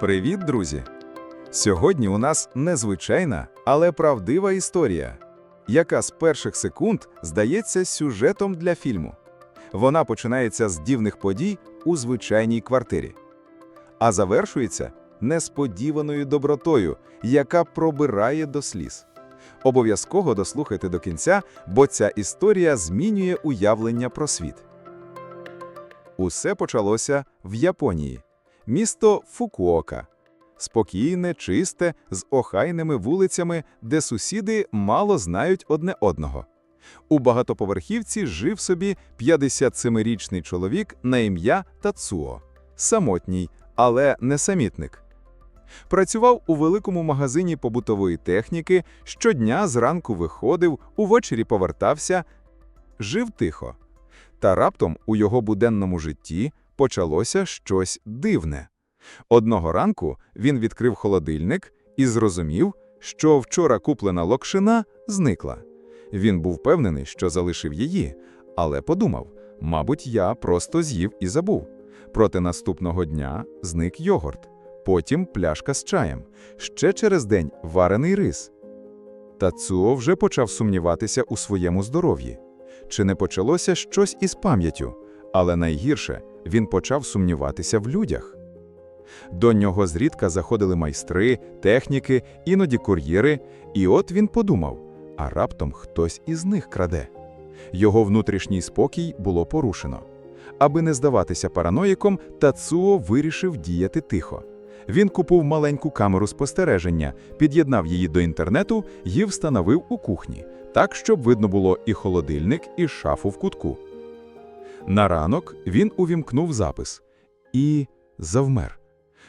Привіт, друзі! Сьогодні у нас незвичайна, але правдива історія, яка з перших секунд здається сюжетом для фільму. Вона починається з дивних подій у звичайній квартирі, а завершується несподіваною добротою, яка пробирає до сліз. Обов'язково дослухайте до кінця, бо ця історія змінює уявлення про світ. Усе почалося в Японії. Місто Фукуока. Спокійне, чисте, з охайними вулицями, де сусіди мало знають одне одного. У багатоповерхівці жив собі 57-річний чоловік на ім'я Тацуо. Самотній, але не самітник. Працював у великому магазині побутової техніки, щодня зранку виходив, увечері повертався, жив тихо. Та раптом у його буденному житті почалося щось дивне. Одного ранку він відкрив холодильник і зрозумів, що вчора куплена локшина зникла. Він був впевнений, що залишив її, але подумав, мабуть, я просто з'їв і забув. Проте наступного дня зник йогурт, потім пляшка з чаєм, ще через день варений рис. Тацуо вже почав сумніватися у своєму здоров'ї. Чи не почалося щось із пам'яттю, але найгірше він почав сумніватися в людях. До нього зрідка заходили майстри, техніки, іноді кур'єри, і от він подумав, а раптом хтось із них краде. Його внутрішній спокій було порушено. Аби не здаватися параноїком, Тацуо вирішив діяти тихо. Він купив маленьку камеру спостереження, під'єднав її до інтернету і встановив у кухні, так, щоб видно було і холодильник, і шафу в кутку. На ранок він увімкнув запис і завмер.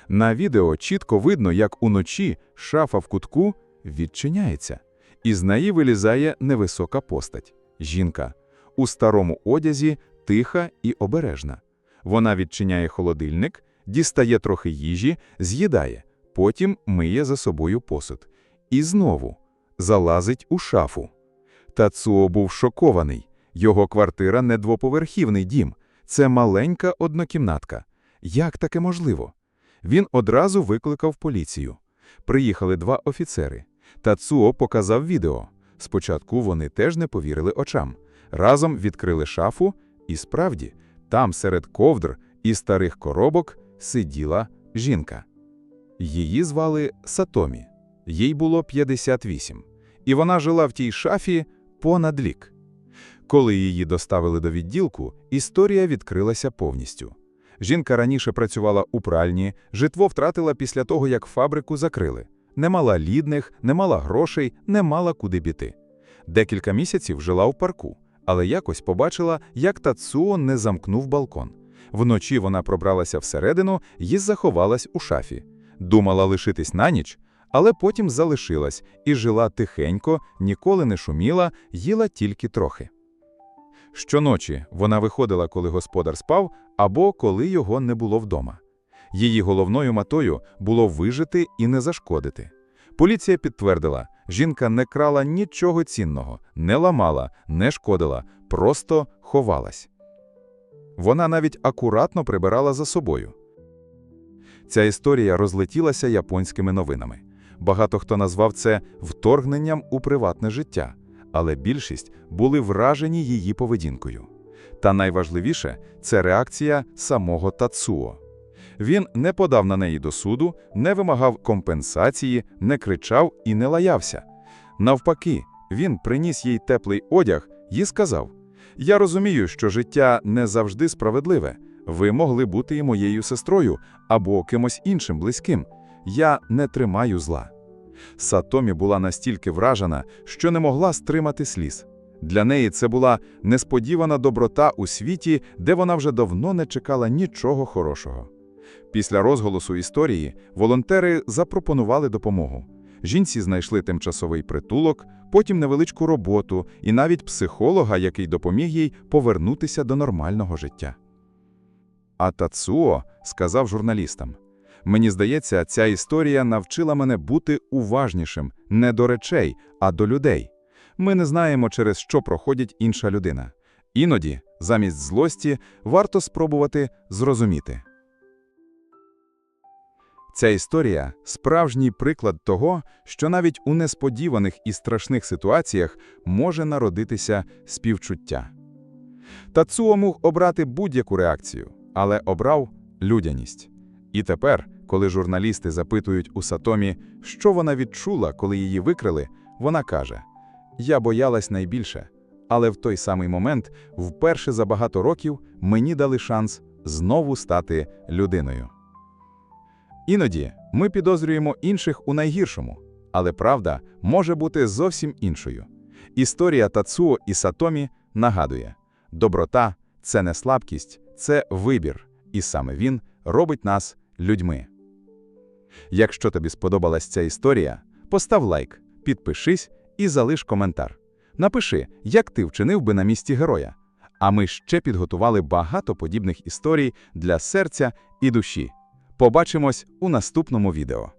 На відео чітко видно, як уночі шафа в кутку відчиняється, і з неї вилізає невисока постать – жінка. У старому одязі тиха і обережна. Вона відчиняє холодильник, дістає трохи їжі, з'їдає, потім миє за собою посуд. І знову залазить у шафу. Тацуо був шокований. Його квартира не двоповерхівний дім, це маленька однокімнатка. Як таке можливо? Він одразу викликав поліцію. Приїхали два офіцери. Тацуо показав відео. Спочатку вони теж не повірили очам. Разом відкрили шафу, і справді, там серед ковдр і старих коробок сиділа жінка. Її звали Сатомі. Їй було 58. І вона жила в тій шафі понад рік. Коли її доставили до відділку, історія відкрилася повністю. Жінка раніше працювала у пральні, житло втратила після того, як фабрику закрили. Не мала лідних, не мала грошей, не мала куди біти. Декілька місяців жила в парку, але якось побачила, як Тацуо не замкнув балкон. Вночі вона пробралася всередину і заховалась у шафі. Думала лишитись на ніч, але потім залишилась і жила тихенько, ніколи не шуміла, їла тільки трохи. Щоночі вона виходила, коли господар спав, або коли його не було вдома. Її головною метою було вижити і не зашкодити. Поліція підтвердила, жінка не крала нічого цінного, не ламала, не шкодила, просто ховалась. Вона навіть акуратно прибирала за собою. Ця історія розлетілася японськими новинами. Багато хто назвав це вторгненням у приватне життя, але більшість були вражені її поведінкою. Та найважливіше це реакція самого Тацуо. Він не подав на неї до суду, не вимагав компенсації, не кричав і не лаявся. Навпаки, він приніс їй теплий одяг і сказав: Я розумію, що життя не завжди справедливе. Ви могли бути і моєю сестрою або кимось іншим близьким. Я не тримаю зла. Сатомі була настільки вражена, що не могла стримати сліз. Для неї це була несподівана доброта у світі, де вона вже давно не чекала нічого хорошого. Після розголосу історії волонтери запропонували допомогу. Жінці знайшли тимчасовий притулок, потім невеличку роботу і навіть психолога, який допоміг їй повернутися до нормального життя. А Тацуо сказав журналістам: Мені здається, ця історія навчила мене бути уважнішим не до речей, а до людей. Ми не знаємо, через що проходить інша людина. Іноді, замість злості, варто спробувати зрозуміти. Ця історія справжній приклад того, що навіть у несподіваних і страшних ситуаціях може народитися співчуття. Тацуо мог обрати будь-яку реакцію, але обрав людяність. І тепер, коли журналісти запитують у Сатомі, що вона відчула, коли її викрили, вона каже: Я боялась найбільше, але в той самий момент, вперше за багато років, мені дали шанс знову стати людиною. Іноді ми підозрюємо інших у найгіршому, але правда може бути зовсім іншою. Історія Тацуо і Сатомі нагадує: доброта це не слабкість, це вибір, і саме він робить нас людьми. Якщо тобі сподобалась ця історія, постав лайк, підпишись і залиш коментар. Напиши, як ти вчинив би на місці героя. А ми ще підготували багато подібних історій для серця і душі. Побачимось у наступному відео.